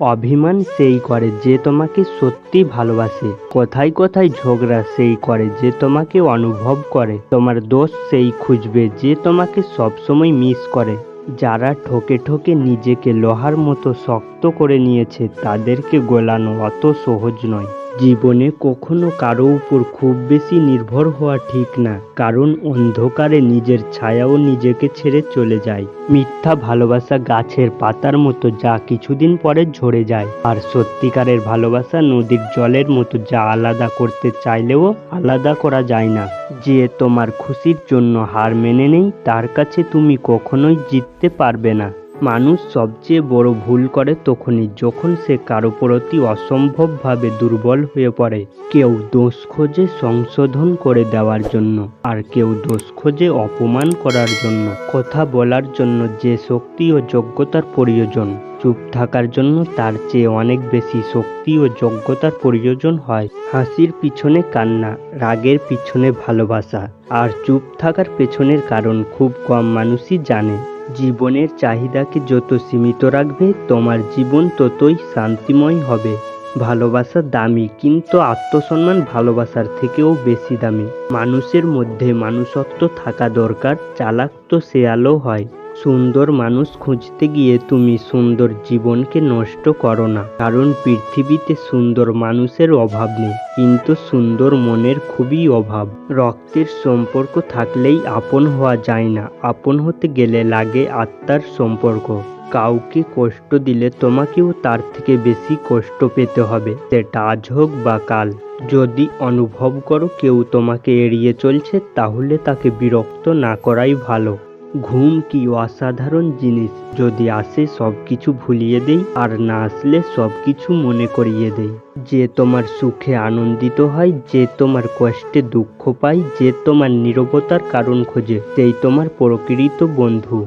অভিমান সেই করে যে তোমাকে সত্যি ভালোবাসে। কোথায় কোথায় ঝগড়া সেই করে যে তোমাকে অনুভব করে। তোমার দোষ সেই খুঁজবে যে তোমাকে সবসময় মিস করে। যারা ঠকে ঠকে নিজেকে লোহার মতো শক্ত করে নিয়েছে, তাদেরকে গোলানো অত সহজ নয়। জীবনে কখনো কারও উপর খুব বেশি নির্ভর হওয়া ঠিক না, কারণ অন্ধকারে নিজের ছায়াও নিজেকে ছেড়ে চলে যায়। মিথ্যা ভালোবাসা গাছের পাতার মতো যা কিছুদিন পরে ঝরে যায়, আর সত্যিকারের ভালোবাসা নদীর জলের মতো যা আলাদা করতে চাইলেও আলাদা করা যায় না। যে তোমার খুশির জন্য হার মেনে নেই, তার কাছে তুমি কখনোই জিততে পারবে না। মানুষ সবচেয়ে বড় ভুল করে তখনই যখন সে কারও প্রতি অসম্ভবভাবে দুর্বল হয়ে পড়ে। কেউ দোষ খোঁজে সংশোধন করে দেওয়ার জন্য, আর কেউ দোষ খোঁজে অপমান করার জন্য। কথা বলার জন্য যে শক্তি ও যোগ্যতার প্রয়োজন, চুপ থাকার জন্য তার চেয়ে অনেক বেশি শক্তি ও যোগ্যতার প্রয়োজন হয়। হাসির পিছনে কান্না, রাগের পিছনে ভালোবাসা, আর চুপ থাকার পেছনের কারণ খুব কম মানুষই জানে। জীবনের চাহিদাকে যত সীমিত রাখবে, তোমার জীবন ততই শান্তিময় হবে। ভালোবাসা দামি, কিন্তু আত্মসম্মান ভালোবাসার থেকেও বেশি দামি। মানুষের মধ্যে মানুষত্ব থাকা দরকার, চালাক তো শেয়ালও হয়। সুন্দর মানুষ খুঁজতে গিয়ে তুমি সুন্দর জীবনকে নষ্ট করো না, কারণ পৃথিবীতে সুন্দর মানুষের অভাব নেই, কিন্তু সুন্দর মনের খুবই অভাব। রক্তের সম্পর্ক থাকলেই আপন হওয়া যায় না, আপন হতে গেলে লাগে আত্মার সম্পর্ক। কাউকে কষ্ট দিলে তোমাকেও তার থেকে বেশি কষ্ট পেতে হবে, সেটা আজ হোক বা কাল। যদি অনুভব করো কেউ তোমাকে এড়িয়ে চলছে, তাহলে তাকে বিরক্ত না করাই ভালো। ঘুম কি অসাধারণ জিনিস। যদি আসে সব কিছু ভুলিয়ে দেই, আর না আসলে সব কিছু মনে করিয়ে দেই। যে তোমার সুখে আনন্দিত হয়, যে তোমার কষ্টে দুঃখ পায়, যে তোমার নীরবতার কারণ খোঁজে, সেই তোমার প্রকৃত বন্ধু।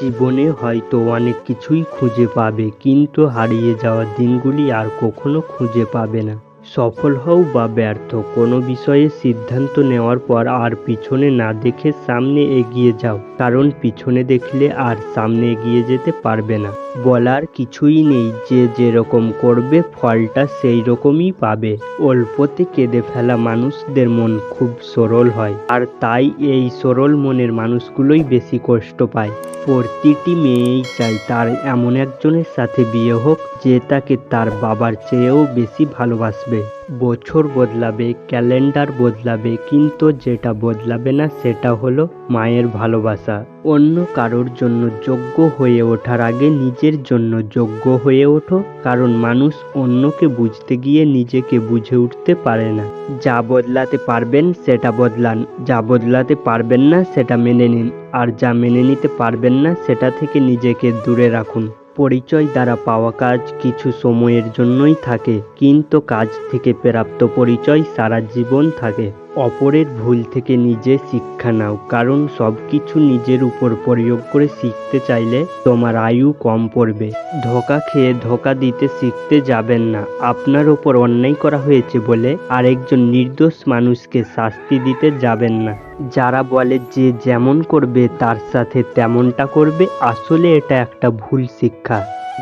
জীবনে হয়তো অনেক কিছুই খুঁজে পাবে, কিন্তু হারিয়ে যাওয়া দিনগুলি আর কখনো খুঁজে পাবে না। সফল হও বা ব্যর্থ, কোনো বিষয়ে সিদ্ধান্ত নেওয়ার পর আর পিছনে না দেখে সামনে এগিয়ে যাও। কারণ পিছনে দেখলে আর সামনে এগিয়ে যেতে পারবে না। বলার কিছুই নেই, যে যেরকম করবে ফলটা সেই রকমই পাবে। অল্পতে কেঁদে ফেলা মানুষদের মন খুব সরল হয়, আর তাই এই সরল মনের মানুষগুলোই বেশি কষ্ট পায়। প্রতিটি মেয়েই চায় তার এমন একজনের সাথে বিয়ে হোক, যে তাকে তার বাবার চেয়েও বেশি ভালোবাসবে। বছর বদলাবে, ক্যালেন্ডার বদলাবে, কিন্তু যেটা বদলাবে না সেটা হলো মায়ের ভালোবাসা। অন্য কারোর জন্য যোগ্য হয়ে ওঠার আগে নিজের জন্য যোগ্য হয়ে ওঠো, কারণ মানুষ অন্যকে বুঝতে গিয়ে নিজেকে বুঝে উঠতে পারে না। যা বদলাতে পারবেন সেটা বদলান, যা বদলাতে পারবেন না সেটা মেনে নিন, আর যা মেনে নিতে পারবেন না সেটা থেকে নিজেকে দূরে রাখুন। পরিচয় দ্বারা পাওয়া কাজ কিছু সময়ের জন্যই থাকে, কিন্তু কাজ থেকে প্রাপ্ত পরিচয় সারা জীবন থাকে। অপরের ভুল থেকে নিজে শিক্ষা নাও, কারণ সব কিছু নিজের উপর প্রয়োগ করে শিখতে চাইলে তোমার আয়ু কম পড়বে। ধোকা খেয়ে ধোকা দিতে শিখতে যাবেন না। আপনার ওপর অন্যায় করা হয়েছে বলে আরেকজন নির্দোষ মানুষকে শাস্তি দিতে যাবেন না। যারা বলে যে যেমন করবে তার সাথে তেমনটা করবে, আসলে এটা একটা ভুল শিক্ষা।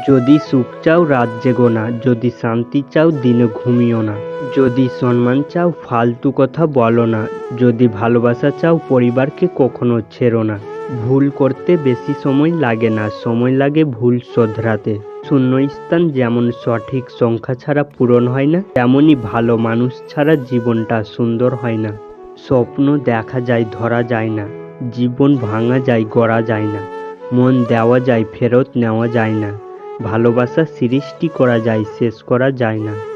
যদি সুখ চাও রাত জেগো না, যদি শান্তি চাও দিনে ঘুমিও না। যদি সম্মান চাও ফালতু কথা বলো না, যদি ভালোবাসা চাও পরিবারকে কখনো ছেড়ো না। ভুল করতে বেশি সময় লাগে না, সময় লাগে ভুল শোধরাতে। শূন্যস্থান যেমন সঠিক সংখ্যা ছাড়া পূরণ হয় না তেমনই ভালো মানুষ ছাড়া জীবনটা সুন্দর হয় না। স্বপ্ন দেখা যায়, ধরা যায় না। জীবন ভাঙা যায়, গড়া যায় না। মন দেওয়া যায়, ফেরত নেওয়া যায় না। ভালোবাসা সিরিজটি করা যায় শেষ করা যায় না।